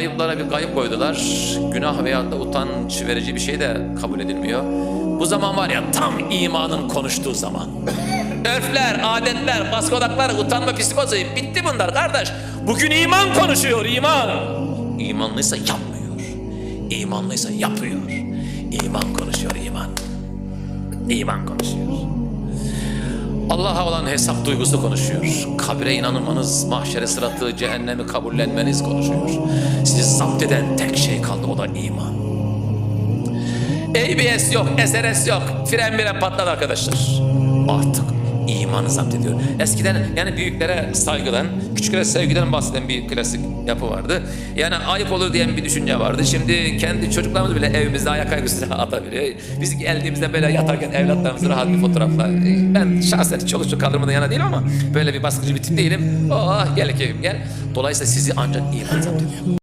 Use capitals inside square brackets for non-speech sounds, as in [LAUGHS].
ayıplara bir kayıp koydular. Günah veya da utanç verici bir şey de kabul edilmiyor. Bu zaman var ya tam imanın konuştuğu zaman. Örfler, adetler, baskodaklar, utanma psikozu bitti bunlar kardeş. Bugün iman konuşuyor iman. İmanlıysa yapmıyor. İmanlıysa yapıyor. İman konuşuyor iman. İman konuşuyor. Allah'a olan hesap duygusu konuşuyor. Kabre inanmanız, mahşere sıratı, cehennemi kabullenmeniz konuşuyor. Sizi zapt eden tek şey kaldı o da iman. ABS yok, SRS yok. Fren bile patladı arkadaşlar. Artık imanı zapt ediyor. Eskiden yani büyüklere saygıdan, küçüklere sevgiden bahseden bir klasik yapı vardı. Yani ayıp olur diyen bir düşünce vardı. Şimdi kendi çocuklarımız bile evimizde ayak aygısıyla [LAUGHS] atabiliyor. Biz geldiğimizde böyle yatarken evlatlarımızı rahat bir fotoğrafla. Ben şahsen çoluk çocuk kaldırmadan yana değilim ama böyle bir baskıcı bir tip değilim. Oh gel keyfim gel. Dolayısıyla sizi ancak iman zapt ediyor.